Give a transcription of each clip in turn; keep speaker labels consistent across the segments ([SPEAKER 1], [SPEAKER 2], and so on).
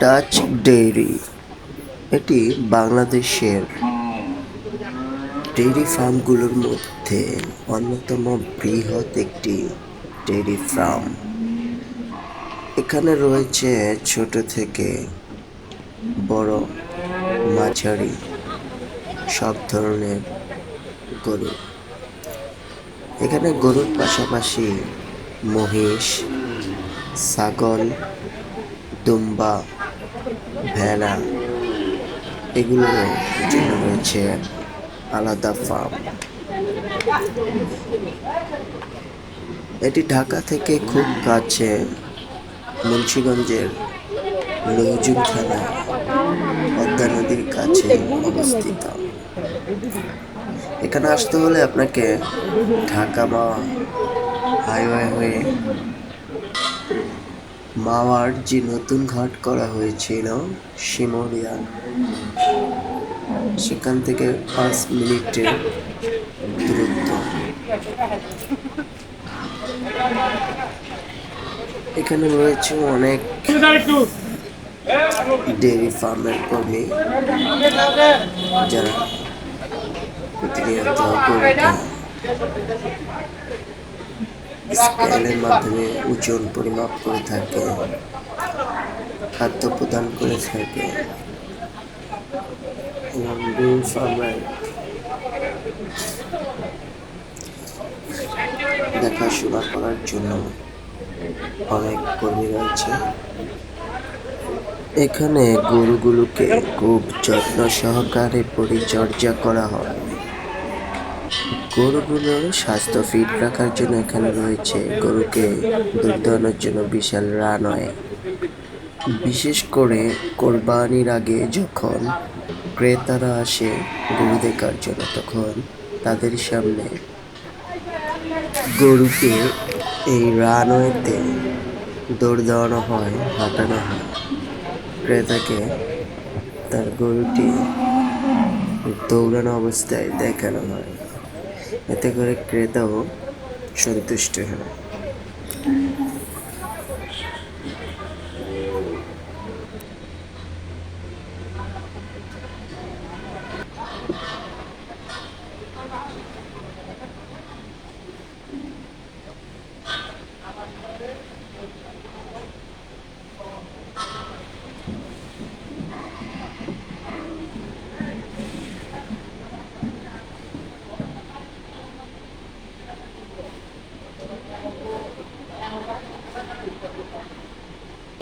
[SPEAKER 1] Dutch dairy এটি বাংলাদেশের dairy ফার্মগুলোর মধ্যে অন্যতম বৃহৎ একটি ডেইরি ফার্ম। এখানে রয়েছে ছোট থেকে বড় মাঝারি সব ধরনের গরু। এখানে গরুর পাশাপাশি মহিষ, ছাগল, দুম্বা ভেড়া এগুলোর জন্য রয়েছে আলাদা ফার্ম এটি ঢাকা থেকে খুব কাছে মুন্সিগঞ্জের লোহজুন থানা পদ্মা নদীর কাছে অবস্থিত। এখানে আসতে হলে আপনাকে ঢাকা বা হাইওয়ে হয়ে মাওয়ার যে নতুন ঘাট করা হয়েছিল, শিমরিয়া। সেখান থেকে পাঁচ মিনিটের দূরত্ব। এখানে রয়েছে অনেক ডেয়ারি ফার্মের কর্মী, যারা প্রতিনিয়ত স্কেলের মাধ্যমে ওজন পরিমাপ করে থাকে খাদ্য প্রদান করে থাকে দেখাশোনা করার জন্য অনেক কর্মী রয়েছে। এখানে গরুগুলোকে খুব যত্ন সহকারে পরিচর্যা করা হয়। গরুগুলোর স্বাস্থ্য ফিট রাখার জন্য এখানে রয়েছে গরুকে দুধ দোয়ানোর জন্য বিশাল রানওয়ে। বিশেষ করে কোরবানির আগে যখন ক্রেতারা আসে গরু দেখার জন্য, তখন তাদের সামনে গরুকে এই রানওয়েতে দৌড় দেওয়ানো হয়, হাঁটানো হয়। ক্রেতাকে তার গরুটি দৌড়ানো অবস্থায় দেখানো হয়। এতে করে ক্রেতাও সন্তুষ্ট হয়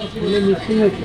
[SPEAKER 2] মিক্সিং হয়েছে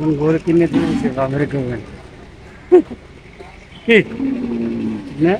[SPEAKER 3] কোন
[SPEAKER 2] গরু কিনে দিয়েছে বাপরে করবেন কি? না